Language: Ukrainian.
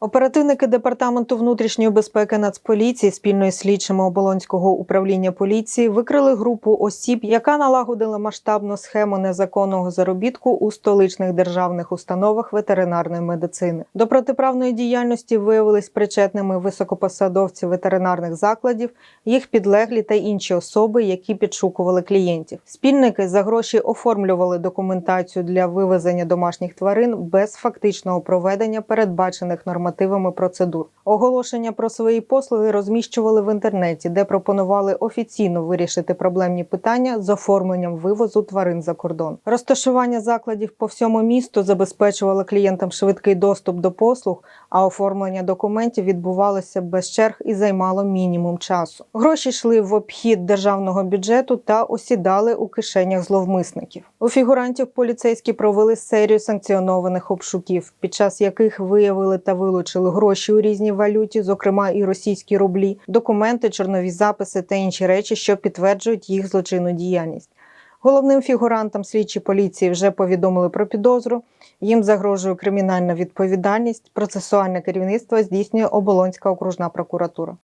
Оперативники департаменту внутрішньої безпеки Нацполіції спільно із слідчими оболонського управління поліції викрили групу осіб, яка налагодила масштабну схему незаконного заробітку у столичних державних установах ветеринарної медицини. До протиправної діяльності виявились причетними високопосадовці ветеринарних закладів, їх підлеглі та інші особи, які підшукували клієнтів. Спільники за гроші оформлювали документацію для вивезення домашніх тварин без фактичного проведення передбачених нормативами процедур. Оголошення про свої послуги розміщували в інтернеті, де пропонували офіційно вирішити проблемні питання з оформленням вивозу тварин за кордон. Розташування закладів по всьому місту забезпечувало клієнтам швидкий доступ до послуг, а оформлення документів відбувалося без черг і займало мінімум часу. Гроші йшли в обхід державного бюджету та осідали у кишенях зловмисників. У фігурантів поліцейські провели серію санкціонованих обшуків, під час яких виявили та вилучили гроші у різній валюті, зокрема і російські рублі, документи, чорнові записи та інші речі, що підтверджують їх злочинну діяльність. Головним фігурантам слідчі поліції вже повідомили про підозру. Їм загрожує кримінальна відповідальність. Процесуальне керівництво здійснює Оболонська окружна прокуратура.